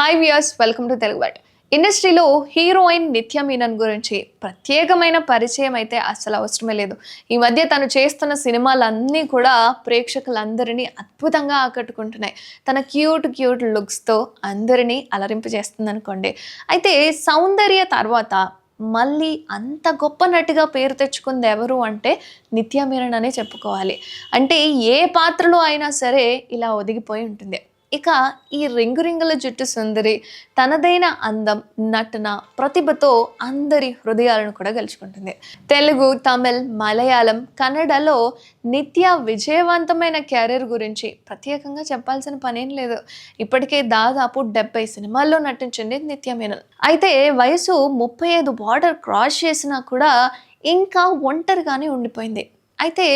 Hi viewers welcome to Telugu but ఇండస్ట్రీలో heroine Nithya Menen గురించి ప్రత్యేకమైన పరిచయం అయితే అసలు అవసరమే లేదు. ఈ మధ్య తను చేస్తున్న సినిమాలన్నీ కూడా ప్రేక్షకులందరినీ అద్భుతంగా ఆకట్టుకుంటున్నాయి. తన క్యూట్ క్యూట్ లుక్స్తో అందరినీ అలరింపజేస్తుంది అనుకోండి అయితే సౌందర్య తర్వాత మళ్ళీ అంత గొప్ప నటిగా పేరు తెచ్చుకుంది ఎవరు అంటే నిత్య మీనన్ అనే చెప్పుకోవాలి. అంటే ఏ పాత్రలో అయినా సరే ఇలా ఒదిగిపోయి ఉంటుంది. ఇక ఈ రింగు రింగుల జుట్టు సుందరి తనదైన అందం నటన ప్రతిభతో అందరి హృదయాలను కూడా గెలుచుకుంటుంది. తెలుగు తమిళ్ మలయాళం కన్నడలో నిత్య విజయవంతమైన కెరీర్ గురించి ప్రత్యేకంగా చెప్పాల్సిన పనేం లేదు. ఇప్పటికే దాదాపు డెబ్బై సినిమాల్లో నటించింది నిత్య మీనన్. అయితే వయసు ముప్పై ఐదు బార్డర్ క్రాస్ చేసినా కూడా ఇంకా ఒంటరిగానే ఉండిపోయింది. అయితే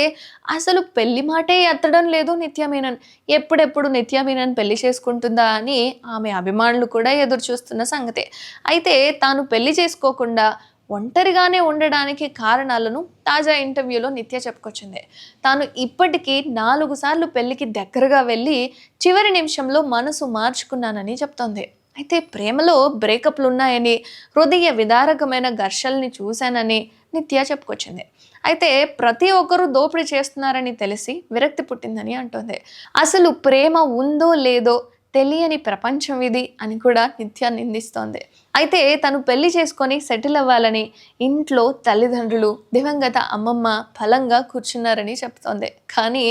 అసలు పెళ్ళి మాటే ఎత్తడం లేదు నిత్యమేనన్ ఎప్పుడెప్పుడు నిత్యమేనన్ పెళ్ళి చేసుకుంటుందా అని ఆమె అభిమానులు కూడా ఎదురు చూస్తున్న సంగతే. అయితే తాను పెళ్ళి చేసుకోకుండా ఒంటరిగానే ఉండడానికి కారణాలను తాజా ఇంటర్వ్యూలో నిత్య చెప్పుకొచ్చింది. తాను ఇప్పటికీ నాలుగు సార్లు పెళ్ళికి దగ్గరగా వెళ్ళి చివరి నిమిషంలో మనసు మార్చుకున్నానని చెప్తోంది. అయితే ప్రేమలో బ్రేకప్లు ఉన్నాయని హృదయ విదారకమైన ఘర్షల్ని చూశానని నిత్య చెప్పుకొచ్చింది. అయితే ప్రతి ఒక్కరూ దోపిడీ చేస్తున్నారని తెలిసి విరక్తి పుట్టిందని అంటోంది. అసలు ప్రేమ ఉందో లేదో తెలియని ప్రపంచం ఇది అని కూడా నిత్య నిందిస్తోంది. అయితే తను పెళ్ళి చేసుకొని సెటిల్ అవ్వాలని ఇంట్లో తల్లిదండ్రులు దివంగత అమ్మమ్మ ఫలంగా కూర్చున్నారని చెప్తోంది. కానీ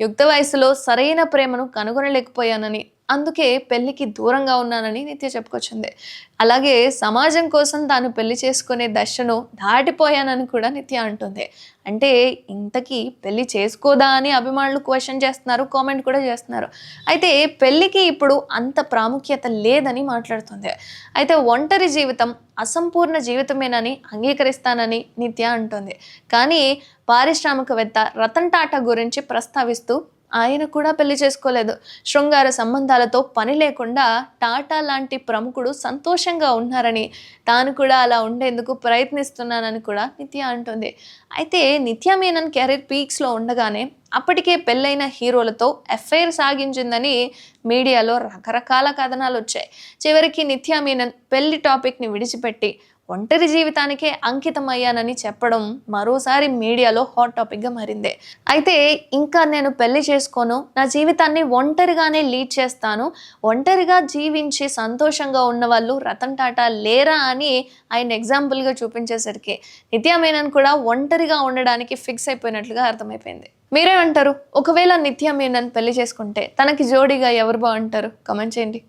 యుక్త వయసులో సరైన ప్రేమను కనుగొనలేకపోయానని అందుకే పెళ్ళికి దూరంగా ఉన్నానని నిత్య చెప్పుకొచ్చింది. అలాగే సమాజం కోసం తాను పెళ్ళి చేసుకునే దశను దాటిపోయానని కూడా నిత్య అంటుంది. అంటే ఇంతకీ పెళ్ళి చేసుకోదా అని అభిమానులు క్వశ్చన్ చేస్తున్నారు కామెంట్ కూడా చేస్తున్నారు. అయితే పెళ్ళికి ఇప్పుడు అంత ప్రాముఖ్యత లేదని మాట్లాడుతుంది. అయితే ఒంటరి జీవితం అసంపూర్ణ జీవితమేనని అంగీకరిస్తానని నిత్య అంటుంది. కానీ పారిశ్రామికవేత్త రతన్ టాటా గురించి ప్రస్తావిస్తూ ఆయన కూడా పెళ్ళి చేసుకోలేదు. శృంగార సంబంధాలతో పని లేకుండా టాటా లాంటి ప్రముఖుడు సంతోషంగా ఉన్నారని తాను కూడా అలా ఉండేందుకు ప్రయత్నిస్తున్నానని కూడా నిత్య అంటుంది. అయితే నిత్య మీనన్ కెరీర్ పీక్స్లో ఉండగానే అప్పటికే పెళ్ళైన హీరోలతో ఎఫ్ఐఆర్ సాగించిందని మీడియాలో రకరకాల కథనాలు వచ్చాయి. చివరికి నిత్య మీనన్ పెళ్ళి టాపిక్ని విడిచిపెట్టి ఒంటరి జీవితానికే అంకితమయ్యానని చెప్పడం మరోసారి మీడియాలో హాట్ టాపిక్గా మారిందే. అయితే ఇంకా నేను పెళ్ళి చేసుకోను నా జీవితాన్ని ఒంటరిగానే లీడ్ చేస్తాను ఒంటరిగా జీవించి సంతోషంగా ఉన్న వాళ్ళు రతన్ టాటా లేరా అని ఆయన ఎగ్జాంపుల్గా చూపించేసరికి నిత్యా మేనన్ కూడా ఒంటరిగా ఉండడానికి ఫిక్స్ అయిపోయినట్లుగా అర్థమైపోయింది. మీరేమంటారు ఒకవేళ నిత్య మీనన్ పెళ్ళి చేసుకుంటే తనకి జోడీగా ఎవరు బాగుంటారు? కమెంట్ చేయండి.